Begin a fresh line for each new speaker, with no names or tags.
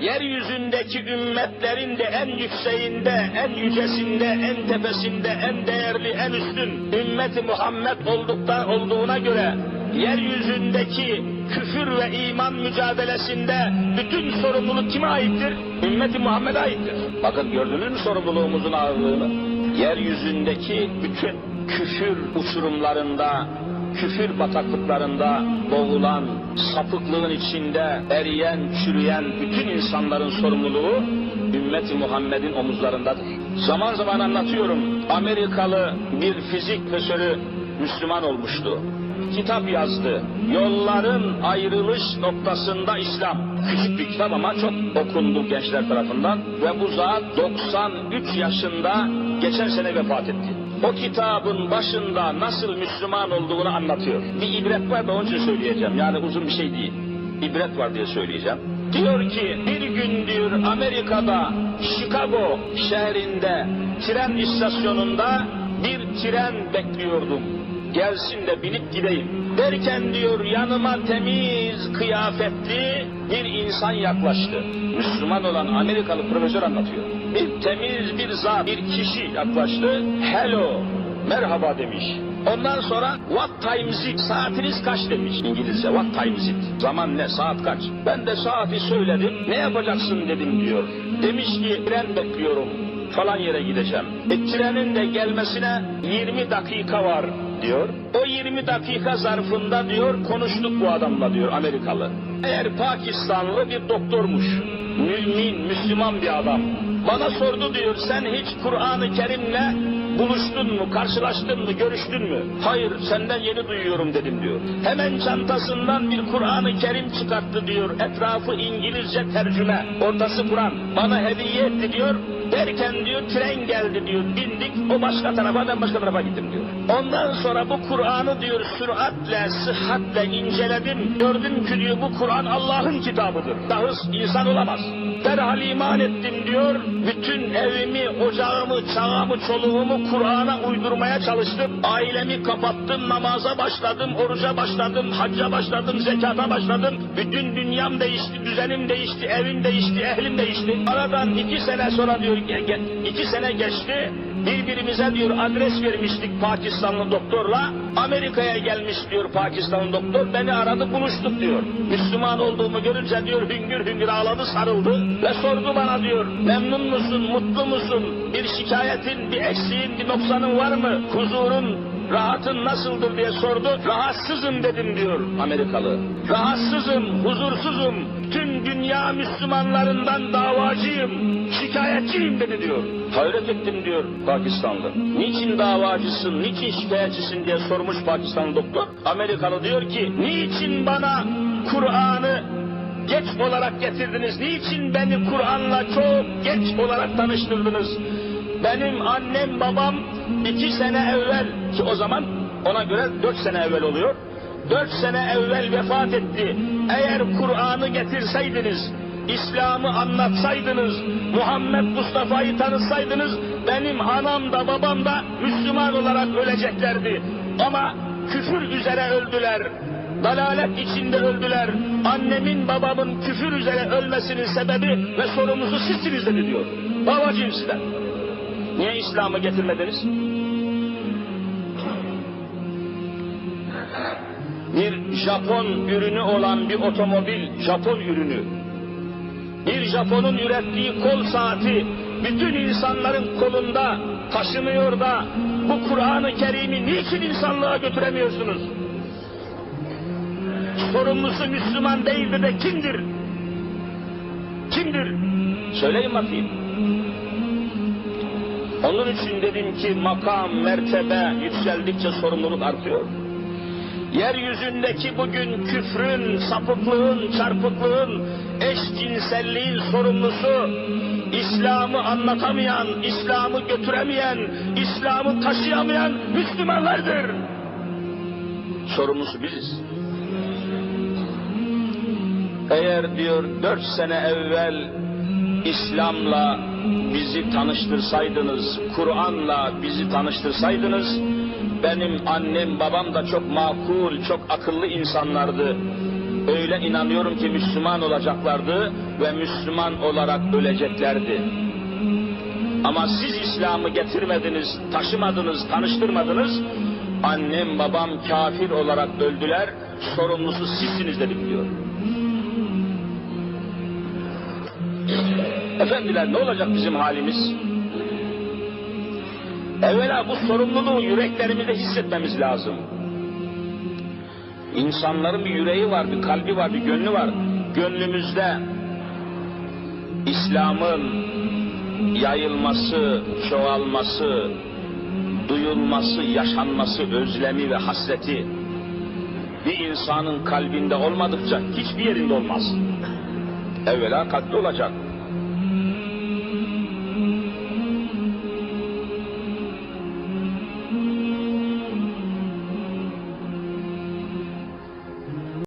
yeryüzündeki ümmetlerin de en yükseğinde, en yücesinde, en tepesinde, en değerli, en üstün ümmeti Muhammed olduktan olduğuna göre yeryüzündeki küfür ve iman mücadelesinde bütün sorumluluk kime aittir? Ümmeti Muhammed'e aittir. Bakın gördünüz mü sorumluluğumuzun ağırlığını? Yeryüzündeki bütün küfür uçurumlarında, küfür bataklıklarında boğulan, sapıklığın içinde eriyen, çürüyen bütün insanların sorumluluğu ümmeti Muhammed'in omuzlarındadır. Zaman zaman anlatıyorum, Amerikalı bir fizik profesörü Müslüman olmuştu. Kitap yazdı. Yolların ayrılış noktasında İslam. Küçük bir kitap ama çok okundu gençler tarafından. Ve bu zat 93 yaşında geçen sene vefat etti. O kitabın başında nasıl Müslüman olduğunu anlatıyor. Bir ibret var da onun için söyleyeceğim. Yani uzun bir şey değil. İbret var diye söyleyeceğim. Diyor ki bir gün diyor Amerika'da Chicago şehrinde tren istasyonunda bir tren bekliyordum. Gelsin de binip gideyim. Derken diyor yanıma temiz kıyafetli bir insan yaklaştı. Müslüman olan Amerikalı profesör anlatıyor. Bir temiz bir zat, bir kişi yaklaştı. Hello, merhaba demiş. Ondan sonra what time is it? Saatiniz kaç demiş İngilizce. What time is it? Zaman ne? Saat kaç? Ben de saati söyledim. Ne yapacaksın dedim diyor. Demiş ki tren bekliyorum. Falan yere gideceğim. E, trenin de gelmesine 20 dakika var diyor. O 20 dakika zarfında diyor konuştuk bu adamla diyor Amerikalı. Eğer Pakistanlı bir doktormuş. Mümin, Müslüman bir adam. Bana sordu diyor sen hiç Kur'an-ı Kerim'le buluştun mu, karşılaştın mı, görüştün mü? Hayır, senden yeni duyuyorum dedim diyor. Hemen çantasından bir Kur'an-ı Kerim çıkarttı diyor. Etrafı İngilizce tercüme, ortası Kur'an. Bana hediye etti diyor. Derken diyor tren geldi diyor. Bindik, o başka tarafa ben başka tarafa gittim diyor. Ondan sonra bu Kur'an'ı diyor süratle, sıhhatle inceledim. Gördüm ki diyor bu Kur'an Allah'ın kitabıdır. Şahıs insan olamaz. Derhal iman ettim diyor. Bütün evimi, ocağımı, çağımı, çoluğumu Kur'an'a uydurmaya çalıştım. Ailemi kapattım, namaza başladım, oruca başladım, hacca başladım, zekata başladım. Bütün dünyam değişti, düzenim değişti, evim değişti, ehlim değişti. Aradan iki sene sonra diyor, iki sene geçti. Birbirimize diyor adres vermiştik Pakistanlı doktorla. Amerika'ya gelmiş diyor Pakistanlı doktor. Beni aradı buluştuk diyor. Müslüman olduğumu görünce diyor hüngür hüngür ağladı sarıldı. Ve sordu bana diyor memnun musun, mutlu musun? Bir şikayetin, bir eksiğin, bir noksanın var mı? Huzurun, rahatın nasıldır diye sordu. Rahatsızım dedim diyor Amerikalı. Rahatsızım, huzursuzum. Tüm dünya Müslümanlarından davacıyım. Şikayetçiyim dedi diyor. Hayret ettim diyor Pakistanlı. Niçin davacısın, niçin şikayetçisin diye sormuş Pakistanlı doktor. Amerikalı diyor ki, niçin bana Kur'an'ı geç olarak getirdiniz? Niçin beni Kur'an'la çok geç olarak tanıştırdınız? Benim annem babam iki sene evvel ki o zaman ona göre dört sene evvel oluyor. Dört sene evvel vefat etti. Eğer Kur'an'ı getirseydiniz, İslam'ı anlatsaydınız, Muhammed Mustafa'yı tanıtsaydınız, benim anam da babam da Müslüman olarak öleceklerdi. Ama küfür üzere öldüler. Dalalet içinde öldüler. Annemin babamın küfür üzere ölmesinin sebebi ve sorumlusu sizsiniz dedi diyor. Babacıyım sizden. Niye İslam'ı getirmediniz? Bir Japon ürünü olan bir otomobil, Japon ürünü. Bir Japon'un ürettiği kol saati bütün insanların kolunda taşınıyor da bu Kur'an-ı Kerim'i niçin insanlığa götüremiyorsunuz? Sorumlusu Müslüman değildir de kimdir? Kimdir? Söyleyin bakayım. Onun için dedim ki makam, mertebe yükseldikçe sorumluluk artıyor. Yeryüzündeki bugün küfrün, sapıklığın, çarpıklığın, eşcinselliğin sorumlusu, İslam'ı anlatamayan, İslam'ı götüremeyen, İslam'ı taşıyamayan Müslümanlardır. Sorumlusu biziz. Eğer diyor dört sene evvel İslam'la bizi tanıştırsaydınız, Kur'an'la bizi tanıştırsaydınız, benim annem babam da çok makul, çok akıllı insanlardı. öyle inanıyorum ki Müslüman olacaklardı ve Müslüman olarak öleceklerdi. Ama siz İslam'ı getirmediniz, taşımadınız, tanıştırmadınız. Annem babam kafir olarak öldüler, sorumlusu sizsiniz dedim diyor. Efendiler ne olacak bizim halimiz? Evvela bu sorumluluğu yüreklerimizde hissetmemiz lazım. İnsanların bir yüreği var, bir kalbi var, bir gönlü var. Gönlümüzde İslam'ın yayılması, çoğalması, duyulması, yaşanması, özlemi ve hasreti bir insanın kalbinde olmadıkça hiçbir yerinde olmaz. Evvela kalpte olacak.